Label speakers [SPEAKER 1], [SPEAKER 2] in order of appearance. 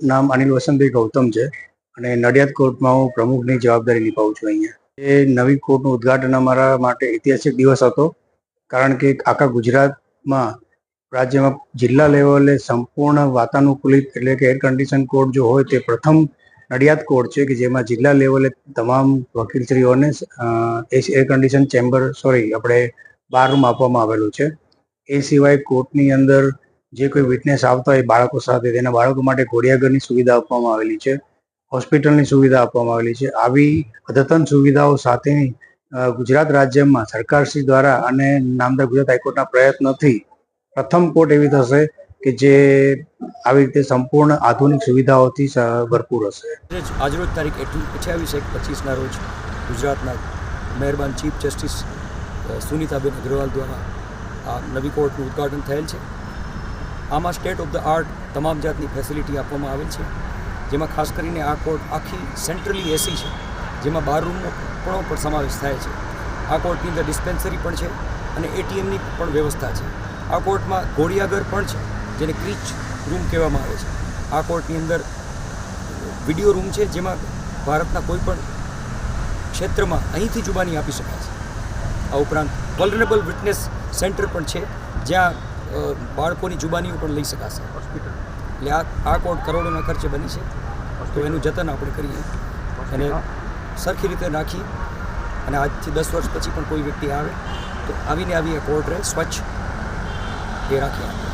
[SPEAKER 1] નામ અનિલ વસંતભાઈ ગૌતમ છે અને નડિયાદ કોર્ટમાં હું પ્રમુખની જવાબદારી નિભાવું છું અહીંયા. એ નવી કોર્ટનું ઉદ્ઘાટન અમારા માટે ઐતિહાસિક દિવસ હતો, કારણ કે આખા ગુજરાતમાં રાજ્યમાં જિલ્લા લેવલે સંપૂર્ણ વાતાનુકૂલિત એટલે કે એર કન્ડિશન કોર્ટ જો હોય તે પ્રથમ નડિયાદ કોર્ટ છે કે જેમાં જિલ્લા લેવલે તમામ વકીલશ્રીઓને એર કન્ડિશન ચેમ્બર સોરી આપણે બાર રૂમ આપવામાં આવેલું છે. એ સિવાય કોર્ટની અંદર જે કોઈ વિટનેસ આવતા હોય બાળકો સાથે, તેના બાળકો માટે ઘોડિયાઘરની સુવિધા આપવામાં આવેલી છે, હોસ્પિટલની સુવિધા આપવામાં આવેલી છે. આવી અદ્યતન સુવિધાઓ સાથેની ગુજરાત રાજ્યમાં સરકારશ્રી દ્વારા અને નામદાર ગુજરાત હાઈકોર્ટના પ્રયત્નથી પ્રથમ કોર્ટ એવી થશે કે જે આવી રીતે સંપૂર્ણ આધુનિક સુવિધાઓથી ભરપૂર હશે.
[SPEAKER 2] આજરોજ તારીખ અઠ્યાવીસ એક પચીસના રોજ ગુજરાતના મહેરબાન ચીફ જસ્ટિસ સુનીતાબેન અગ્રવાલ દ્વારા આ નવી કોર્ટનું ઉદ્ઘાટન થયેલ છે. આમાં સ્ટેટ ઓફ ધ આર્ટ તમામ જાતની ફેસિલિટી આપવામાં આવેલ છે. જેમાં ખાસ કરીને આ કોર્ટ આખી સેન્ટ્રલી એસી છે. જેમાં બાર રૂમનો પણ સમાવેશ થાય છે. આ કોર્ટની અંદર ડિસ્પેન્સરી પણ છે અને એટીએમની પણ વ્યવસ્થા છે. આ કોર્ટમાં ઘોડિયાઘર પણ છે, જેને ક્રીચ રૂમ કહેવામાં આવે છે. આ કોર્ટની અંદર વીડિયો રૂમ છે, જેમાં ભારતના કોઈપણ ક્ષેત્રમાં અહીંથી જુબાની આપી શકાય છે. આ ઉપરાંત વલરેબલ વિટનેસ સેન્ટર પણ છે, જ્યાં બાળકોની જુબાનીઓ પણ લઈ શકાશે. એટલે આ આ કોર્ટ કરોડોના ખર્ચે બની છે. તો એનું જતન આપણે કરીએ. અને સરખી રીતે રાખી અને આજથી દસ વર્ષ પછી પણ કોઈ વ્યક્તિ આવે તો આવીને આવી એ કોર્ટ રહે સ્વચ્છ એ રાખીએ